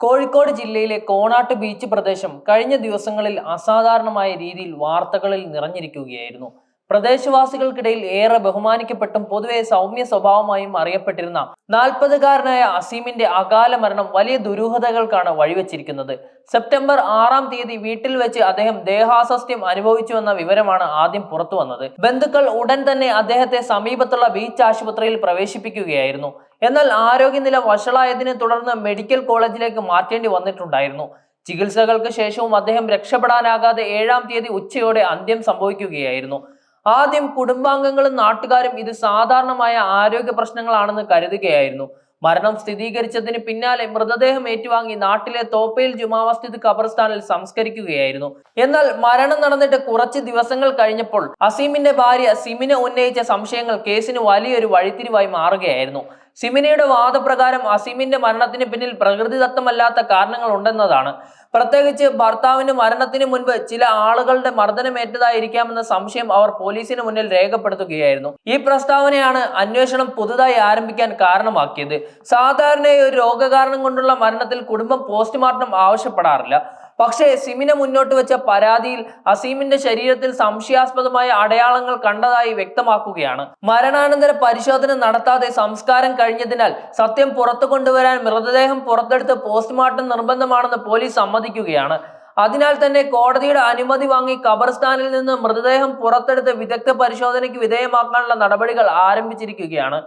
കോഴിക്കോട് ജില്ലയിലെ Connaught beach പ്രദേശം കഴിഞ്ഞ ദിവസങ്ങളിൽ അസാധാരണമായ രീതിയിൽ വാർത്തകളിൽ നിറഞ്ഞിരിക്കുകയായിരുന്നു. പ്രദേശവാസികൾക്കിടയിൽ ഏറെ ബഹുമാനിക്കപ്പെട്ടും പൊതുവെ സൗമ്യ സ്വഭാവമായും അറിയപ്പെട്ടിരുന്ന നാൽപ്പതുകാരനായ അസീമിന്റെ അകാല മരണം വലിയ ദുരൂഹതകൾക്കാണ് വഴിവെച്ചിരിക്കുന്നത്. സെപ്റ്റംബർ ആറാം തീയതി വീട്ടിൽ വെച്ച് അദ്ദേഹം ദേഹാസ്വസ്ഥ്യം അനുഭവിച്ചുവെന്ന വിവരമാണ് ആദ്യം പുറത്തു വന്നത് ബന്ധുക്കൾ ഉടൻ തന്നെ അദ്ദേഹത്തെ സമീപത്തുള്ള ബീച്ച് ആശുപത്രിയിൽ പ്രവേശിപ്പിക്കുകയായിരുന്നു. എന്നാൽ ആരോഗ്യനില വഷളായതിനെ തുടർന്ന് മെഡിക്കൽ കോളേജിലേക്ക് മാറ്റേണ്ടി വന്നിട്ടുണ്ടായിരുന്നു. ചികിത്സകൾക്ക് ശേഷവും അദ്ദേഹം രക്ഷപ്പെടാനാകാതെ ഏഴാം തീയതി ഉച്ചയോടെ അന്ത്യം സംഭവിക്കുകയായിരുന്നു. ആദ്യം കുടുംബാംഗങ്ങളും നാട്ടുകാരും ഇത് സാധാരണമായ ആരോഗ്യ പ്രശ്നങ്ങളാണെന്ന് കരുതുകയായിരുന്നു. മരണം സ്ഥിരീകരിച്ചതിന് പിന്നാലെ മൃതദേഹം ഏറ്റുവാങ്ങി നാട്ടിലെ തോപ്പയിൽ ജുമാമസ്ജിദ് ഖബർസ്ഥാനിൽ സംസ്കരിക്കുകയായിരുന്നു. എന്നാൽ മരണം നടന്നിട്ട് കുറച്ച് ദിവസങ്ങൾ കഴിഞ്ഞപ്പോൾ അസീമിന്റെ ഭാര്യ സിമിനെ ഉന്നയിച്ച സംശയങ്ങൾ കേസിന് വലിയൊരു വഴിത്തിരിവായി മാറുകയായിരുന്നു. സിമിനയുടെ വാദപ്രകാരം അസീമിന്റെ മരണത്തിന് പിന്നിൽ പ്രകൃതിദത്തമല്ലാത്ത കാരണങ്ങൾ ഉണ്ടെന്നതാണ് പ്രത്യേകിച്ച് ഭർത്താവിന്റെ മരണത്തിന് മുൻപ് ചില ആളുകളുടെ മർദ്ദനമേറ്റതായിരിക്കാമെന്ന സംശയം അവർ പോലീസിന് മുന്നിൽ രേഖപ്പെടുത്തുകയായിരുന്നു. ഈ പ്രസ്താവനയാണ് അന്വേഷണം പുതുതായി ആരംഭിക്കാൻ കാരണമാക്കിയത്. സാധാരണയായി ഒരു രോഗകാരണം കൊണ്ടുള്ള മരണത്തിൽ കുടുംബം പോസ്റ്റ്മോർട്ടം ആവശ്യപ്പെടാറില്ല. പക്ഷേ സിമിനെ മുന്നോട്ട് വെച്ച പരാതിയിൽ അസീമിന്റെ ശരീരത്തിൽ സംശയാസ്പദമായ അടയാളങ്ങൾ കണ്ടതായി വ്യക്തമാക്കുകയാണ്. മരണാനന്തര പരിശോധന നടത്താതെ സംസ്കാരം കഴിഞ്ഞതിനാൽ സത്യം പുറത്തു കൊണ്ടുവരാൻ മൃതദേഹം പുറത്തെടുത്ത് പോസ്റ്റ്മോർട്ടം നിർബന്ധമാണെന്ന് പോലീസ് സമ്മതിക്കുകയാണ്. അതിനാൽ തന്നെ കോടതിയുടെ അനുമതി വാങ്ങി ഖബർസ്ഥാനിൽ നിന്ന് മൃതദേഹം പുറത്തെടുത്ത് വിദഗ്ധ പരിശോധനയ്ക്ക് വിധേയമാക്കാനുള്ള നടപടികൾ ആരംഭിച്ചിരിക്കുകയാണ്.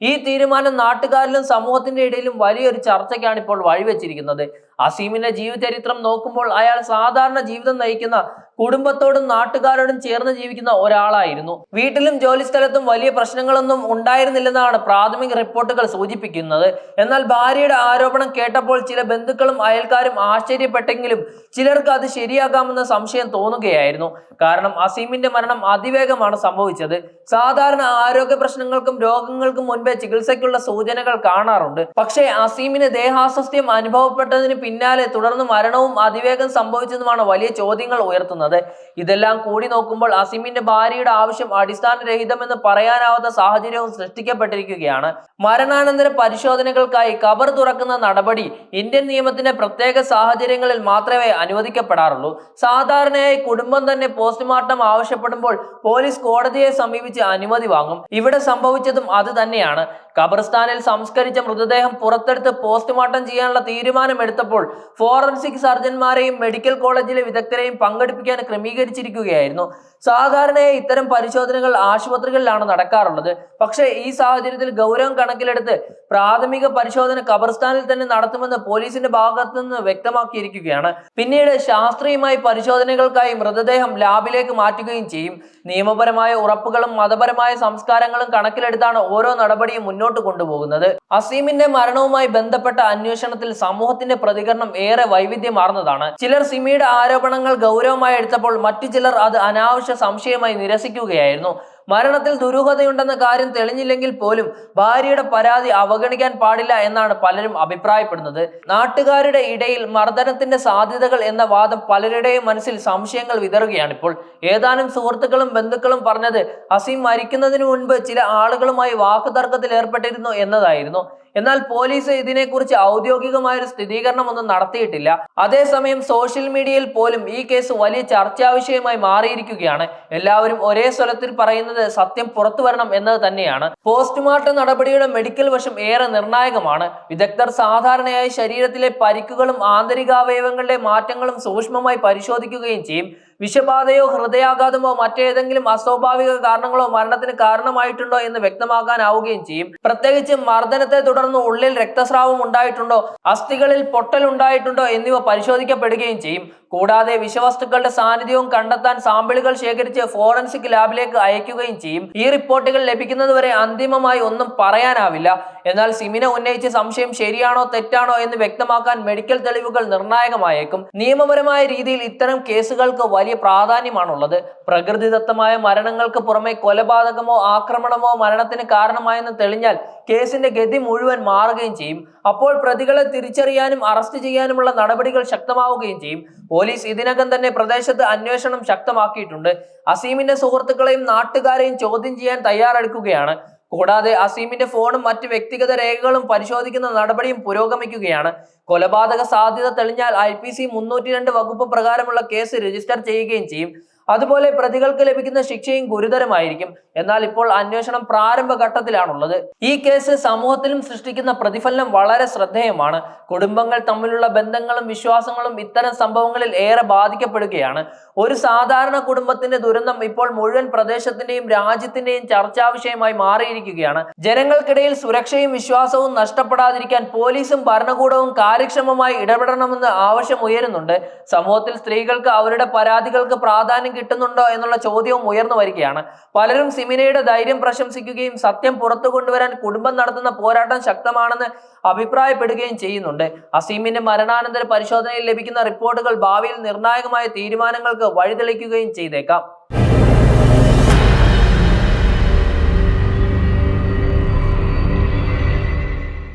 ഈ തീരുമാനം നാട്ടുകാരിലും സമൂഹത്തിന്റെ ഇടയിലും വലിയൊരു ചർച്ചയ്ക്കാണ് ഇപ്പോൾ വഴിവെച്ചിരിക്കുന്നത്. അസീമിന്റെ ജീവചരിത്രം നോക്കുമ്പോൾ അയാൾ സാധാരണ ജീവിതം നയിക്കുന്ന കുടുംബത്തോടും നാട്ടുകാരോടും ചേർന്ന് ജീവിക്കുന്ന ഒരാളായിരുന്നു. വീട്ടിലും ജോലിസ്ഥലത്തും വലിയ പ്രശ്നങ്ങളൊന്നും ഉണ്ടായിരുന്നില്ലെന്നാണ് പ്രാഥമിക റിപ്പോർട്ടുകൾ സൂചിപ്പിക്കുന്നത്. എന്നാൽ ഭാര്യയുടെ ആരോപണം കേട്ടപ്പോൾ ചില ബന്ധുക്കളും അയൽക്കാരും ആശ്ചര്യപ്പെട്ടെങ്കിലും ചിലർക്ക് അത് ശരിയാകാമെന്ന സംശയം തോന്നുകയായിരുന്നു. കാരണം അസീമിന്റെ മരണം അതിവേഗമാണ് സംഭവിച്ചത്. സാധാരണ ആരോഗ്യ പ്രശ്നങ്ങൾക്കും രോഗങ്ങൾക്കും മുൻപേ ചികിത്സയ്ക്കുള്ള സൂചനകൾ കാണാറുണ്ട്. പക്ഷേ അസീമിന് ദേഹാസ്വസ്ഥ്യം അനുഭവപ്പെട്ടതിന് പിന്നാലെ തുടർന്ന് മരണവും അതിവേഗം സംഭവിച്ചതുമാണ് വലിയ ചോദ്യങ്ങൾ ഉയർത്തുന്നത്. ഇതെല്ലാം കൂടി നോക്കുമ്പോൾ അസിമിന്റെ ഭാര്യയുടെ ആവശ്യം അടിസ്ഥാനരഹിതമെന്ന് പറയാനാവാത്ത സാഹചര്യവും സൃഷ്ടിക്കപ്പെട്ടിരിക്കുകയാണ്. മരണാനന്തര പരിശോധനകൾക്കായി കബർ തുറക്കുന്ന നടപടി ഇന്ത്യൻ നിയമത്തിന്റെ പ്രത്യേക സാഹചര്യങ്ങളിൽ മാത്രമേ അനുവദിക്കപ്പെടാറുള്ളൂ. സാധാരണയായി കുടുംബം തന്നെ പോസ്റ്റ്മോർട്ടം ആവശ്യപ്പെടുമ്പോൾ പോലീസ് കോടതിയെ സമീപിച്ച് അനുമതി വാങ്ങും. ഇവിടെ സംഭവിച്ചതും അത് തന്നെയാണ്. ഖബർസ്ഥാനിൽ സംസ്കരിച്ച മൃതദേഹം പുറത്തെടുത്ത് പോസ്റ്റ്മോർട്ടം ചെയ്യാനുള്ള തീരുമാനമെടുത്തപ്പോൾ ഫോറൻസിക് സർജന്മാരെയും മെഡിക്കൽ കോളേജിലെ വിദഗ്ധരെയും പങ്കെടുപ്പിക്കാൻ ക്രമീകരിച്ചിരിക്കുകയായിരുന്നു. സാധാരണയായി ഇത്തരം പരിശോധനകൾ ആശുപത്രികളിലാണ് നടക്കാറുള്ളത്. പക്ഷേ ഈ സാഹചര്യത്തിൽ ഗൗരവം കണക്കിലെടുത്ത് പ്രാഥമിക പരിശോധന കബർസ്ഥാനിൽ തന്നെ നടത്തുമെന്ന് പോലീസിന്റെ ഭാഗത്തു നിന്ന് വ്യക്തമാക്കിയിരിക്കുകയാണ്. പിന്നീട് ശാസ്ത്രീയമായി പരിശോധനകൾക്കായി മൃതദേഹം ലാബിലേക്ക് മാറ്റുകയും ചെയ്യും. നിയമപരമായ ഉറപ്പുകളും മതപരമായ സംസ്കാരങ്ങളും കണക്കിലെടുത്താണ് ഓരോ നടപടിയും മുന്നോട്ട് കൊണ്ടുപോകുന്നത്. അസീമിന്റെ മരണവുമായി ബന്ധപ്പെട്ട അന്വേഷണത്തിൽ സമൂഹത്തിന്റെ പ്രതികരണം ഏറെ വൈവിധ്യമാർന്നതാണ്. ചിലർ സിമിയുടെ ആരോപണങ്ങൾ ഗൗരവമായി എടുത്തപ്പോൾ മറ്റു ചിലർ അത് അനാവശ്യ സംശയമായി നിരസിക്കുകയായിരുന്നു. മരണത്തിൽ ദുരൂഹതയുണ്ടെന്ന കാര്യം തെളിഞ്ഞില്ലെങ്കിൽ പോലും ഭാര്യയുടെ പരാതി അവഗണിക്കാൻ പാടില്ല എന്നാണ് പലരും അഭിപ്രായപ്പെടുന്നത്. നാട്ടുകാരുടെ ഇടയിൽ മർദ്ദനത്തിന്റെ സാധ്യതകൾ എന്ന വാദം പലരുടെയും മനസ്സിൽ സംശയങ്ങൾ വിതറുകയാണ് ഇപ്പോൾ ഏതാനും സുഹൃത്തുക്കളും ബന്ധുക്കളും പറഞ്ഞത് അസീം മരിക്കുന്നതിന് മുൻപ് ചില ആളുകളുമായി വാക്കുതർക്കത്തിൽ ഏർപ്പെട്ടിരുന്നു എന്നതായിരുന്നു. എന്നാൽ പോലീസ് ഇതിനെക്കുറിച്ച് ഔദ്യോഗികമായ ഒരു സ്ഥിരീകരണം ഒന്നും നടത്തിയിട്ടില്ല. അതേസമയം സോഷ്യൽ മീഡിയയിൽ പോലും ഈ കേസ് വലിയ ചർച്ചാ വിഷയമായി മാറിയിരിക്കുകയാണ്. എല്ലാവരും ഒരേ സ്വലത്തിൽ പറയുന്നത് സത്യം പുറത്തു വരണം എന്നത് തന്നെയാണ്. പോസ്റ്റ്മോർട്ടം നടപടിയുടെ മെഡിക്കൽ വശം ഏറെ നിർണായകമാണ്. വിദഗ്ധർ സാധാരണയായി ശരീരത്തിലെ പരിക്കുകളും ആന്തരികാവയവങ്ങളുടെ മാറ്റങ്ങളും സൂക്ഷ്മമായി പരിശോധിക്കുകയും ചെയ്യും. വിഷബാധയോ ഹൃദയാഘാതമോ മറ്റേതെങ്കിലും അസ്വാഭാവിക കാരണങ്ങളോ മരണത്തിന് കാരണമായിട്ടുണ്ടോ എന്ന് വ്യക്തമാക്കാനാവുകയും ചെയ്യും. പ്രത്യേകിച്ച് മർദ്ദനത്തെ തുടർന്ന് ഉള്ളിൽ രക്തസ്രാവം ഉണ്ടായിട്ടുണ്ടോ അസ്ഥികളിൽ പൊട്ടലുണ്ടായിട്ടുണ്ടോ എന്നിവ പരിശോധിക്കപ്പെടുകയും ചെയ്യും. കൂടാതെ വിഷവസ്തുക്കളുടെ സാന്നിധ്യവും കണ്ടെത്താൻ സാമ്പിളുകൾ ശേഖരിച്ച് ഫോറൻസിക് ലാബിലേക്ക് അയക്കുകയും ചെയ്യും. ഈ റിപ്പോർട്ടുകൾ ലഭിക്കുന്നതുവരെ അന്തിമമായി ഒന്നും പറയാനാവില്ല. എന്നാൽ സിമിന ഉന്നയിച്ച സംശയം ശരിയാണോ തെറ്റാണോ എന്ന് വ്യക്തമാക്കാൻ മെഡിക്കൽ തെളിവുകൾ നിർണായകമായേക്കും. നിയമപരമായ രീതിയിൽ ഇത്തരം കേസുകൾക്ക് വലിയ പ്രാധാന്യമാണുള്ളത്. പ്രകൃതിദത്തമായ മരണങ്ങൾക്ക് പുറമെ കൊലപാതകമോ ആക്രമണമോ മരണത്തിന് കാരണമായെന്ന് തെളിഞ്ഞാൽ കേസിന്റെ ഗതി മുഴുവൻ മാറുകയും ചെയ്യും. അപ്പോൾ പ്രതികളെ തിരിച്ചറിയാനും അറസ്റ്റ് ചെയ്യാനുമുള്ള നടപടികൾ ശക്തമാവുകയും ചെയ്യും. പോലീസ് ഇതിനകം തന്നെ പ്രദേശത്ത് അന്വേഷണം ശക്തമാക്കിയിട്ടുണ്ട്. അസീമിന്റെ സുഹൃത്തുക്കളെയും നാട്ടുകാരെയും ചോദ്യം ചെയ്യാൻ തയ്യാറെടുക്കുകയാണ്. കൂടാതെ അസീമിന്റെ ഫോണും മറ്റ് വ്യക്തിഗത രേഖകളും പരിശോധിക്കുന്ന നടപടിയും പുരോഗമിക്കുകയാണ്. കൊലപാതക സാധ്യത തെളിഞ്ഞാൽ ഐ പി സി മുന്നൂറ്റി രണ്ട് വകുപ്പ് പ്രകാരമുള്ള കേസ് രജിസ്റ്റർ ചെയ്യുകയും ചെയ്യും. അതുപോലെ പ്രതികൾക്ക് ലഭിക്കുന്ന ശിക്ഷയും ഗുരുതരമായിരിക്കും. എന്നാൽ ഇപ്പോൾ അന്വേഷണം പ്രാരംഭ ഘട്ടത്തിലാണുള്ളത്. ഈ കേസ് സമൂഹത്തിലും സൃഷ്ടിക്കുന്ന പ്രതിഫലനം വളരെ ശ്രദ്ധേയമാണ്. കുടുംബങ്ങൾ തമ്മിലുള്ള ബന്ധങ്ങളും വിശ്വാസങ്ങളും ഇത്തരം സംഭവങ്ങളിൽ ഏറെ ബാധിക്കപ്പെടുകയാണ്. ഒരു സാധാരണ കുടുംബത്തിന്റെ ദുരന്തം ഇപ്പോൾ മുഴുവൻ പ്രദേശത്തിന്റെയും രാജ്യത്തിന്റെയും ചർച്ചാ വിഷയമായി മാറിയിരിക്കുകയാണ്. ജനങ്ങൾക്കിടയിൽ സുരക്ഷയും വിശ്വാസവും നഷ്ടപ്പെടാതിരിക്കാൻ പോലീസും ഭരണകൂടവും കാര്യക്ഷമമായി ഇടപെടണമെന്ന് ആവശ്യം ഉയരുന്നുണ്ട്. സമൂഹത്തിൽ സ്ത്രീകൾക്ക് അവരുടെ പരാതികൾക്ക് പ്രാധാന്യം കിട്ടുന്നുണ്ടോ എന്നുള്ള ചോദ്യവും ഉയർന്നു വരികയാണ്. പലരും സിമിനയുടെ ധൈര്യം പ്രശംസിക്കുകയും സത്യം പുറത്തു കൊണ്ടുവരാൻ കുടുംബം നടത്തുന്ന പോരാട്ടം ശക്തമാണെന്ന് അഭിപ്രായപ്പെടുകയും ചെയ്യുന്നുണ്ട്. അസീമിന്റെ മരണാനന്തര പരിശോധനയിൽ ലഭിക്കുന്ന റിപ്പോർട്ടുകൾ ഭാവിയിൽ നിർണായകമായ തീരുമാനങ്ങൾക്ക് വഴിതെളിക്കുകയും ചെയ്തേക്കാം.